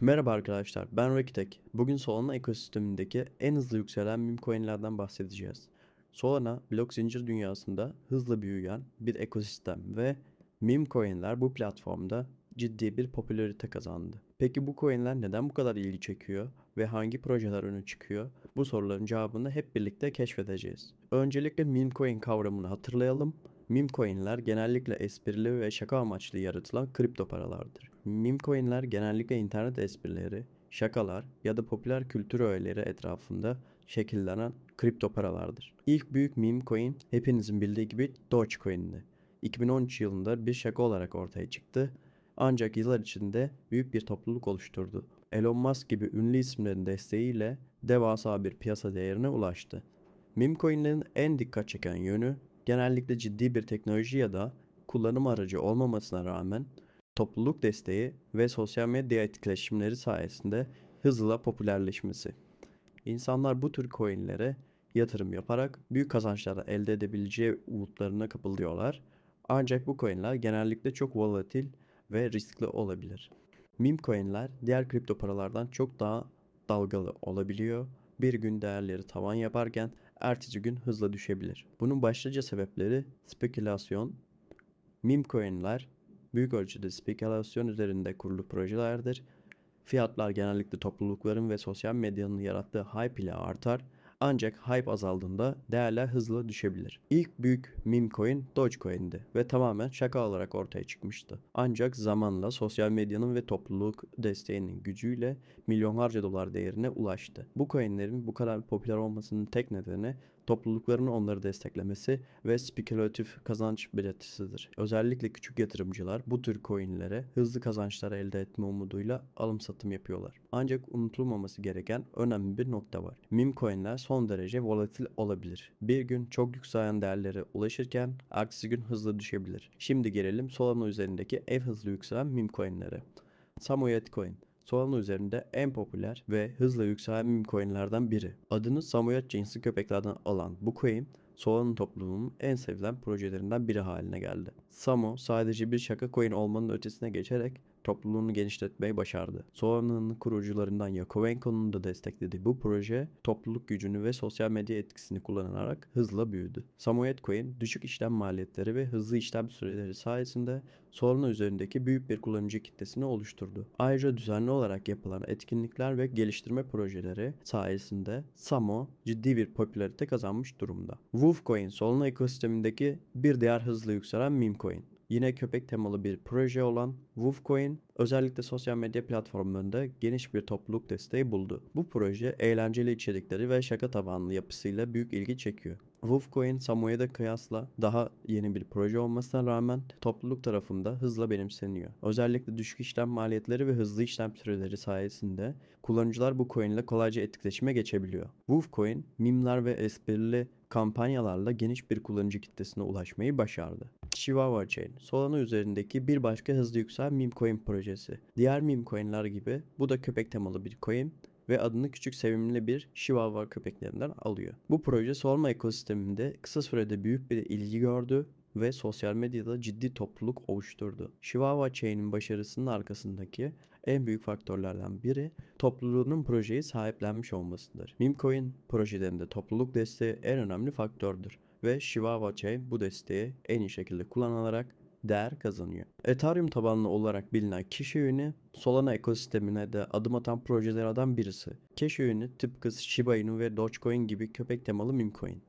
Merhaba arkadaşlar, ben Rakitek. Bugün Solana ekosistemindeki en hızlı yükselen meme coinlerden bahsedeceğiz. Solana, blok zincir dünyasında hızla büyüyen bir ekosistem ve meme coinler bu platformda ciddi bir popülarite kazandı. Peki bu coinler neden bu kadar ilgi çekiyor ve hangi projeler öne çıkıyor? Bu soruların cevabını hep birlikte keşfedeceğiz. Öncelikle meme coin kavramını hatırlayalım. Meme coinler genellikle esprili ve şaka amaçlı yaratılan kripto paralardır. Meme coinler genellikle internet esprileri, şakalar ya da popüler kültür öğeleri etrafında şekillenen kripto paralardır. İlk büyük meme coin hepinizin bildiği gibi Dogecoin'di. 2013 yılında bir şaka olarak ortaya çıktı ancak yıllar içinde büyük bir topluluk oluşturdu. Elon Musk gibi ünlü isimlerin desteğiyle devasa bir piyasa değerine ulaştı. Meme coinlerin en dikkat çeken yönü genellikle ciddi bir teknoloji ya da kullanım aracı olmamasına rağmen topluluk desteği ve sosyal medya etkileşimleri sayesinde hızla popülerleşmesi. İnsanlar bu tür coinlere yatırım yaparak büyük kazançlar elde edebileceği umutlarına kapılıyorlar. Ancak bu coinler genellikle çok volatil ve riskli olabilir. Meme coinler diğer kripto paralardan çok daha dalgalı olabiliyor. Bir gün değerleri tavan yaparken ertesi gün hızla düşebilir. Bunun başlıca sebepleri spekülasyon, meme coinler büyük ölçüde spekülasyon üzerinde kurulu projelerdir. Fiyatlar genellikle toplulukların ve sosyal medyanın yarattığı hype ile artar ancak hype azaldığında değerler hızla düşebilir. İlk büyük meme coin Dogecoin'di ve tamamen şaka olarak ortaya çıkmıştı. Ancak zamanla sosyal medyanın ve topluluk desteğinin gücüyle milyonlarca dolar değerine ulaştı. Bu coinlerin bu kadar popüler olmasının tek nedeni toplulukların onları desteklemesi ve spekülatif kazanç belirtisidir. Özellikle küçük yatırımcılar bu tür coinlere hızlı kazançlar elde etme umuduyla alım satım yapıyorlar. Ancak unutulmaması gereken önemli bir nokta var. Meme coinler son derece volatil olabilir. Bir gün çok yükselen değerlere ulaşırken aksi gün hızlı düşebilir. Şimdi gelelim Solana üzerindeki en hızlı yükselen meme coinlere. Samoyed Coin Solana üzerinde en popüler ve hızla yükselen meme coinlerden biri. Adını Samoyed cinsi köpeklerden alan bu coin Solana toplumunun en sevilen projelerinden biri haline geldi. Samo sadece bir şaka coin olmanın ötesine geçerek topluluğunu genişletmeyi başardı. Solana'nın kurucularından Yakovenko'nun da desteklediği bu proje topluluk gücünü ve sosyal medya etkisini kullanarak hızla büyüdü. Samoyed Coin düşük işlem maliyetleri ve hızlı işlem süreleri sayesinde Solana üzerindeki büyük bir kullanıcı kitlesini oluşturdu. Ayrıca düzenli olarak yapılan etkinlikler ve geliştirme projeleri sayesinde Samo ciddi bir popülarite kazanmış durumda. Wolfcoin Solana ekosistemindeki bir diğer hızlı yükselen meme coin. Yine köpek temalı bir proje olan Wolfcoin özellikle sosyal medya platformlarında geniş bir topluluk desteği buldu. Bu proje eğlenceli içerikleri ve şaka tabanlı yapısıyla büyük ilgi çekiyor. Wolfcoin Samoyed'e kıyasla daha yeni bir proje olmasına rağmen topluluk tarafında hızla benimseniyor. Özellikle düşük işlem maliyetleri ve hızlı işlem süreleri sayesinde kullanıcılar bu coin ile kolayca etkileşime geçebiliyor. Wolfcoin, mimler ve esprili kampanyalarla geniş bir kullanıcı kitlesine ulaşmayı başardı. Chihuahua Chain, Solana üzerindeki bir başka hızlı yükselen meme coin projesi. Diğer meme coinler gibi bu da köpek temalı bir coin ve adını küçük sevimli bir Chihuahua köpeklerinden alıyor. Bu proje Solana ekosisteminde kısa sürede büyük bir ilgi gördü ve sosyal medyada ciddi topluluk oluşturdu. Chihuahua Chain'in başarısının arkasındaki en büyük faktörlerden biri topluluğunun projeyi sahiplenmiş olmasıdır. Memecoin projelerinde topluluk desteği en önemli faktördür ve Chihuahua Chain bu desteği en iyi şekilde kullanarak değer kazanıyor. Ethereum tabanlı olarak bilinen Cash Uni, Solana ekosistemine de adım atan projelerden birisi. Cash Uni tıpkı Shiba Inu ve Dogecoin gibi köpek temalı meme coin.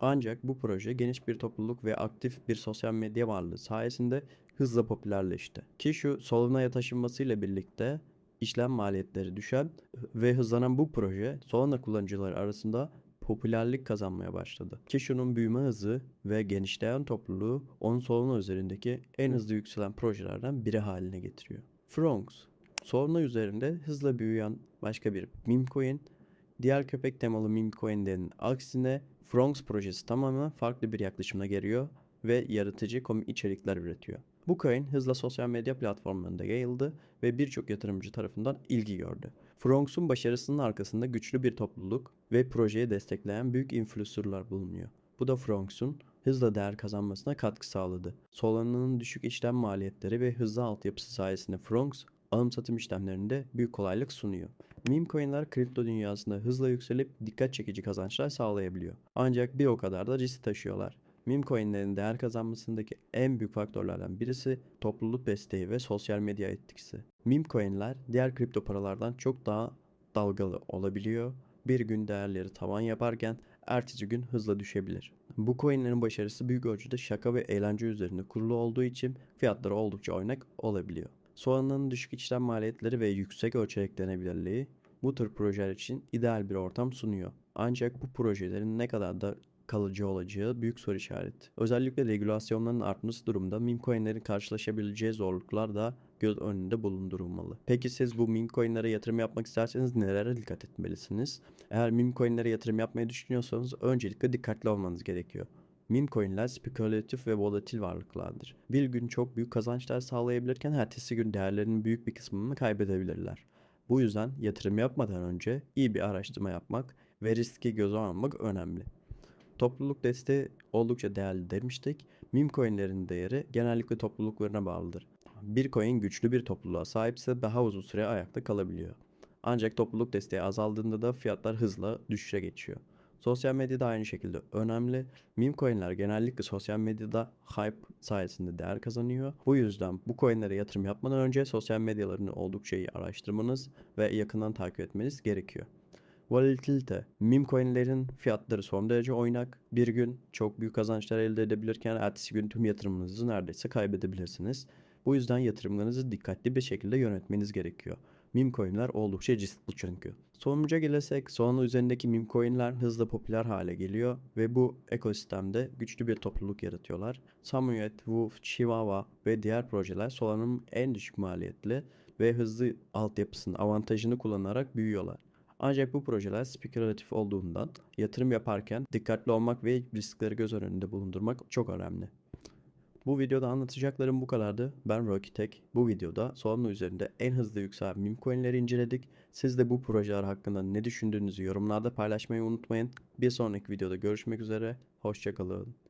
Ancak bu proje geniş bir topluluk ve aktif bir sosyal medya varlığı sayesinde hızla popülerleşti. Kishu Solana'ya taşınmasıyla birlikte işlem maliyetleri düşen ve hızlanan bu proje Solana kullanıcıları arasında popülerlik kazanmaya başladı. Kishu'nun büyüme hızı ve genişleyen topluluğu onun Solana üzerindeki en hızlı yükselen projelerden biri haline getiriyor. Fronx, Solana üzerinde hızla büyüyen başka bir meme coin. Diğer köpek temalı meme coinlerin aksine Fronx projesi tamamen farklı bir yaklaşımla geliyor ve yaratıcı komik içerikler üretiyor. Bu coin hızla sosyal medya platformlarında yayıldı ve birçok yatırımcı tarafından ilgi gördü. Fronx'un başarısının arkasında güçlü bir topluluk ve projeyi destekleyen büyük influencerlar bulunuyor. Bu da Fronx'un hızla değer kazanmasına katkı sağladı. Solana'nın düşük işlem maliyetleri ve hızlı altyapısı sayesinde Fronx alım satım işlemlerinde büyük kolaylık sunuyor. Meme coinler kripto dünyasında hızla yükselip dikkat çekici kazançlar sağlayabiliyor. Ancak bir o kadar da risk taşıyorlar. Meme coinlerin değer kazanmasındaki en büyük faktörlerden birisi topluluk desteği ve sosyal medya etkisi. Meme coinler diğer kripto paralardan çok daha dalgalı olabiliyor. Bir gün değerleri tavan yaparken ertesi gün hızla düşebilir. Bu coinlerin başarısı büyük ölçüde şaka ve eğlence üzerinde kurulu olduğu için fiyatları oldukça oynak olabiliyor. Soğanın düşük işlem maliyetleri ve yüksek ölçek eklenebilirliği bu tür projeler için ideal bir ortam sunuyor. Ancak bu projelerin ne kadar da kalıcı olacağı büyük soru işareti. Özellikle regülasyonların artması durumda meme coinlerin karşılaşabileceği zorluklar da göz önünde bulundurulmalı. Peki siz bu meme yatırım yapmak isterseniz nelere dikkat etmelisiniz? Eğer meme yatırım yapmayı düşünüyorsanız öncelikle dikkatli olmanız gerekiyor. Meme coinler spekülatif ve volatil varlıklardır. Bir gün çok büyük kazançlar sağlayabilirken ertesi gün değerlerinin büyük bir kısmını kaybedebilirler. Bu yüzden yatırım yapmadan önce iyi bir araştırma yapmak ve riski göze almak önemli. Topluluk desteği oldukça değerli demiştik. Meme coinlerin değeri genellikle topluluklarına bağlıdır. Bir coin güçlü bir topluluğa sahipse daha uzun süre ayakta kalabiliyor. Ancak topluluk desteği azaldığında da fiyatlar hızla düşüşe geçiyor. Sosyal medya da aynı şekilde önemli. Meme coinler genellikle sosyal medyada hype sayesinde değer kazanıyor. Bu yüzden bu coinlere yatırım yapmadan önce sosyal medyalarını oldukça iyi araştırmanız ve yakından takip etmeniz gerekiyor. Volatilite. Meme coinlerin fiyatları son derece oynak. Bir gün çok büyük kazançlar elde edebilirken ertesi gün tüm yatırımınızı neredeyse kaybedebilirsiniz. Bu yüzden yatırımlarınızı dikkatli bir şekilde yönetmeniz gerekiyor. Meme coinler oldukça riskli çünkü. Sonuca gelirsek Solana üzerindeki meme coinler hızla popüler hale geliyor ve bu ekosistemde güçlü bir topluluk yaratıyorlar. Samuet, Wolf, Chihuahua ve diğer projeler Solana'nın en düşük maliyetli ve hızlı altyapısının avantajını kullanarak büyüyorlar. Ancak bu projeler spekülatif olduğundan yatırım yaparken dikkatli olmak ve riskleri göz önünde bulundurmak çok önemli. Bu videoda anlatacaklarım bu kadardı. Ben Rocky Tech. Bu videoda Solana üzerinde en hızlı yükselen meme coinleri inceledik. Siz de bu projeler hakkında ne düşündüğünüzü yorumlarda paylaşmayı unutmayın. Bir sonraki videoda görüşmek üzere. Hoşçakalın.